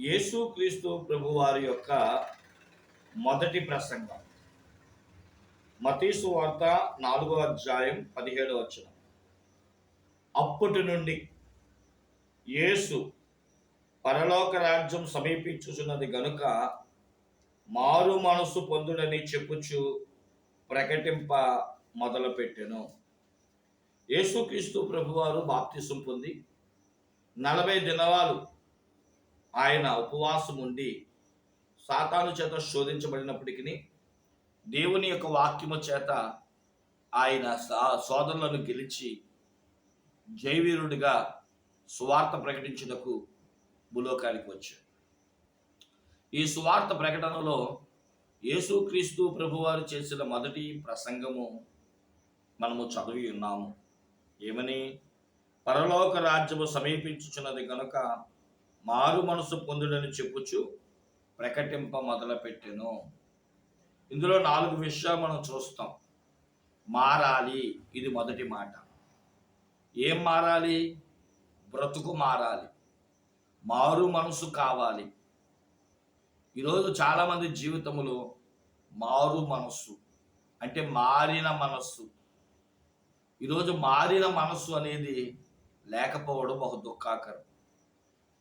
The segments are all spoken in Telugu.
యేసుక్రీస్తు ప్రభువారి యొక్క మొదటి ప్రసంగం. మతీసు వార్త నాలుగో అధ్యాయం పదిహేడో వచ్చిన అప్పటి నుండి యేసు పరలోక రాజ్యం సమీపించుచున్నది గనుక మారు మనసు పొందుడని చెప్పుచు ప్రకటింప మొదలుపెట్టెను. యేసుక్రీస్తు ప్రభువారు బాప్తిసం పొంది నలభై దినవాలు ఆయన ఉపవాసం ఉండి సాతాను చేత శోధించబడినప్పటికీ దేవుని యొక్క వాక్యము చేత ఆయన సోదరులను గెలిచి జైవీరుడిగా సువార్త ప్రకటించుటకు భూలోకానికి వచ్చాడు. ఈ సువార్త ప్రకటనలో యేసుక్రీస్తు ప్రభువారు చేసిన మొదటి ప్రసంగము మనము చదివి ఉన్నాము. ఏమని? పరలోక రాజ్యము సమీపించుచున్నది కనుక మారు మనసు పొందుడని చెప్పుచు ప్రకటింప మొదలుపెట్టెను. ఇందులో నాలుగు విషయాలు మనం చూస్తాం. మారాలి ఇది మొదటి మాట. ఏం మారాలి? బ్రతుకు మారాలి. మారు మనసు కావాలి. ఈరోజు చాలామంది జీవితంలో మారు మనస్సు అంటే మారిన మనస్సు. ఈరోజు మారిన మనస్సు అనేది లేకపోవడం బహు దుఃఖాకరం.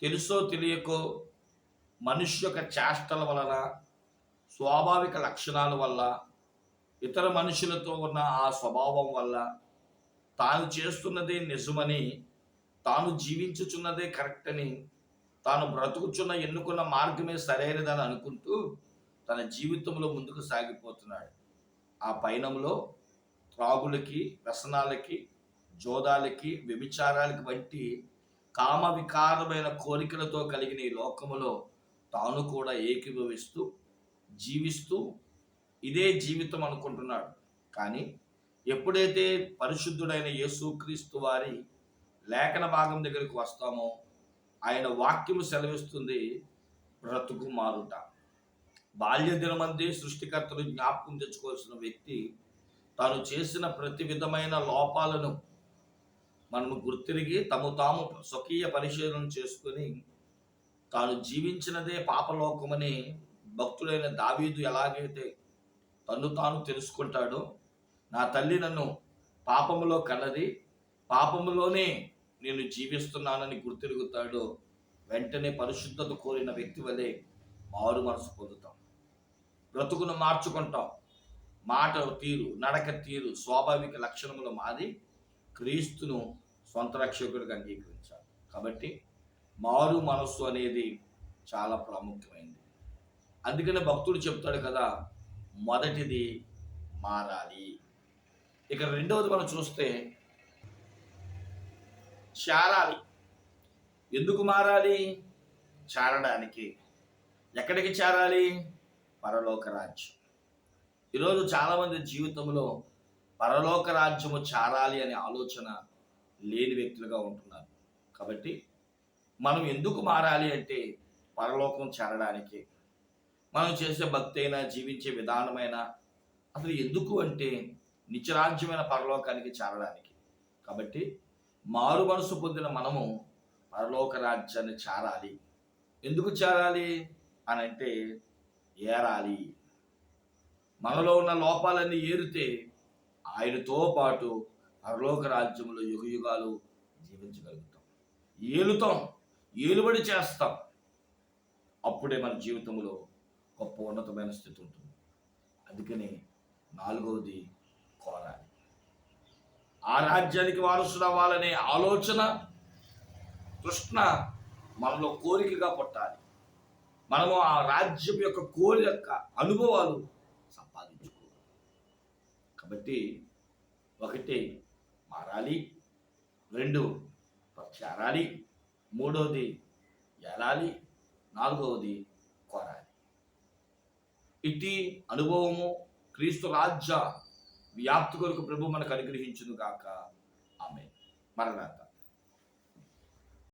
తెలుసో తెలియకో మనిషి యొక్క చేష్టల వలన స్వాభావిక లక్షణాల వల్ల ఇతర మనుషులతో ఉన్న ఆ స్వభావం వల్ల తాను చేస్తున్నదే నిజమని తాను జీవించుచున్నదే కరెక్ట్ అని తాను బ్రతుకుచున్న ఎన్నుకున్న మార్గమే సరైనదని అనుకుంటూ తన జీవితంలో ముందుకు సాగిపోతున్నాడు. ఆ పయనంలో త్రాగులకి వ్యసనాలకి జోదాలకి వ్యభిచారాలకి వంటి కామ వికారమైన కోరికలతో కలిగిన ఈ లోకములో తాను కూడా ఏకీభవిస్తూ జీవిస్తూ ఇదే జీవితం అనుకుంటున్నాడు. కానీ ఎప్పుడైతే పరిశుద్ధుడైన యేసుక్రీస్తు వారి లేఖన భాగం దగ్గరికి వస్తామో ఆయన వాక్యము సెలవిస్తుంది బ్రతుకు మారుట. బాల్య దినమందే సృష్టికర్తలు జ్ఞాపకం తెచ్చుకోవాల్సిన వ్యక్తి తాను చేసిన ప్రతి విధమైన లోపాలను మనము గుర్తిరిగి తము తాము స్వకీయ పరిశీలన చేసుకుని తాను జీవించినదే పాపలోకమని భక్తుడైన దావీదు ఎలాగైతే తను తాను తెలుసుకుంటాడో నా తల్లి నన్ను పాపములో కన్నది పాపములోనే నేను జీవిస్తున్నానని గుర్తిరుగుతాడో వెంటనే పరిశుద్ధత కోరిన వ్యక్తి వలె మారు మనసు పొందుతాం. బ్రతుకును మార్చుకుంటాం. మాట తీరు నడక తీరు స్వాభావిక లక్షణములు మాది. క్రీస్తును సొంత రక్షకుడిగా అంగీకరించాలి. కాబట్టి మారు మనస్సు అనేది చాలా ప్రాముఖ్యమైనది. అందుకనే భక్తుడు చెప్తాడు కదా మొదటిది మారాలి. ఇక రెండవది మనం చూస్తే చేరాలి. ఎందుకు మారాలి? చేరడానికి. ఎక్కడికి చేరాలి? పరలోక రాజ్యం. ఈరోజు చాలామంది జీవితంలో పరలోక రాజ్యము చేరాలి అనే ఆలోచన లేని వ్యక్తులుగా ఉంటున్నారు. కాబట్టి మనం ఎందుకు మారాలి అంటే పరలోకం చేరడానికి మనం చేసే భక్తి అయినా జీవించే విధానమైన అసలు ఎందుకు అంటే నిత్యరాజ్యమైన పరలోకానికి చేరడానికి. కాబట్టి మారు మనసు పొందిన మనము పరలోక రాజ్యాన్ని చేరాలి. ఎందుకు చేరాలి? అని అంటే ఏరాలి. మనలో ఉన్న లోపాలన్నీ ఏరితే ఆయనతో పాటు పరలోక రాజ్యంలో యుగ యుగాలు జీవించగలుగుతాం. ఏలుతాం ఏలుబడి చేస్తాం. అప్పుడే మన జీవితంలో గొప్ప ఉన్నతమైన స్థితి ఉంటుంది. అందుకని నాలుగవది కోరాలి. ఆ రాజ్యానికి వారసుడు అవ్వాలనే ఆలోచన కృష్ణ మనలో కోరికగా పుట్టాలి. మనము ఆ రాజ్యం యొక్క కోరి యొక్క అనుభవాలు సంపాదించుకోవాలి. కాబట్టి ఒకటి మారాలి. రెండు చేరాలి మూడవది ఎలాలి నాలుగవది కోరాలి. ఇట్టి అనుభవము క్రీస్తు రాజ్య వ్యాప్తి కొరకు ప్రభు మనకు అనుగ్రహించును గాక. ఆమె మరణాత